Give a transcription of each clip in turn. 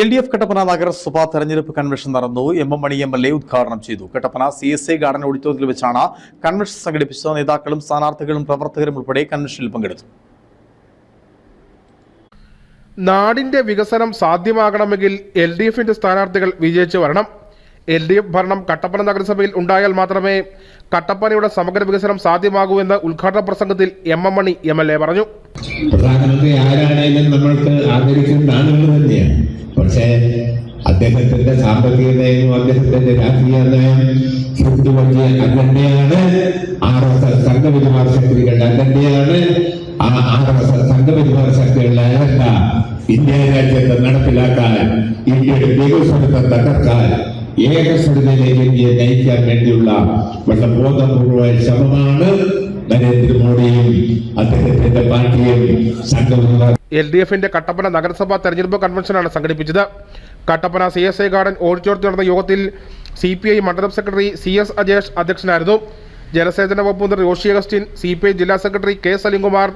L D F Kattappana നഗരസഭാ തെരഞ്ഞെടുപ്പ് convention നടന്നു. M M Mani M L A ഉദ്ഘാടനം ചെയ്തു. Kattappana C S I garden ഓഡിറ്റോറിയത്തിൽ വെച്ചാണ് കൺവെൻഷൻ സംഘടിപ്പിച്ച നേതാക്കളും സ്ഥാനാർത്ഥികളും പ്രവർത്തകരും ഉൾപ്പെടെ കൺവെൻഷനിൽ പങ്കെടുത്തു. നാടിന്റെ വികസനം സാധ്യമാകണമെങ്കിൽ എൽ ഡി എഫിന്റെ സ്ഥാനാർത്ഥികൾ വിജയിച്ചു വരണം. എൽ ഡി എഫ് ഭരണം കട്ടപ്പന നഗരസഭയിൽ ഉണ്ടായാൽ മാത്രമേ കട്ടപ്പനയുടെ സമഗ്ര വികസനം സാധ്യമാകൂ എന്ന് ഉദ്ഘാടന പ്രസംഗത്തിൽ M M Mani M L A പറഞ്ഞു. പ്രധാനമന്ത്രി ആരാണെങ്കിലും നമ്മൾക്ക് ആദരിക്കുന്ന ആളുകൾ തന്നെയാണ്. പക്ഷേ അദ്ദേഹത്തിന്റെ സാമ്പത്തിക നയവും അദ്ദേഹത്തിന്റെ രാഷ്ട്രീയ നയം ഹിന്ദുവന്യ അജണ്ടയാണ് ആർ എസ് എസ് സംഘപരിവാർ ശക്തികളുടെ അജണ്ടയാണ്. ആ ആർ എസ് എസ് സംഘപരിവാർ ശക്തികളുടെ അജണ്ട ഇന്ത്യ രാജ്യത്തെ നടപ്പിലാക്കാൻ ഇന്ത്യയുടെ വികസനത്തെ തകർക്കാൻ ഏകസ്വരതയിലേക്ക് ഇന്ത്യയെ നയിക്കാൻ വേണ്ടിയുള്ള വളരെ ബോധപൂർവമായ ശ്രമമാണ് നരേന്ദ്രമോദിയും അദ്ദേഹത്തിന്റെ പാർട്ടിയും സംഘപരിവാർ എൽ ഡി എഫിന്റെ കട്ടപ്പന നഗരസഭാ തെരഞ്ഞെടുപ്പ് കൺവെൻഷനാണ് സംഘടിപ്പിച്ചത്. Kattappana C S I garden ഓഡിറ്റോറിയത്തിൽ നടന്ന യോഗത്തിൽ സി പി ഐ മണ്ഡലം സെക്രട്ടറി സി എസ് അജേഷ് അധ്യക്ഷനായിരുന്നു. ജലസേചന വകുപ്പ് മന്ത്രി Roshi Augustine C P I ജില്ലാ secretary K Salimkumar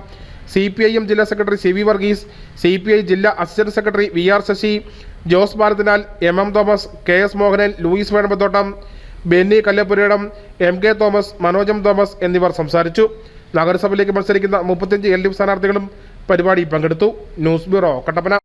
C P I M ജില്ലാ secretary C V Varghese C P I ജില്ലാ assistant secretary V R Sasi Jose ഭാരതിനാൽ M M Thomas K S Mohanan Louis Venappathottam Benny Kallappurayidam M K Thomas Manojam Thomas എന്നിവർ സംസാരിച്ചു. നഗരസഭയിലേക്ക് മത്സരിക്കുന്ന മുപ്പത്തിയഞ്ച് L D F സ്ഥാനാർത്ഥികളും പരിപാടിയിൽ പങ്കെടുത്തു. News bureau Kattappana.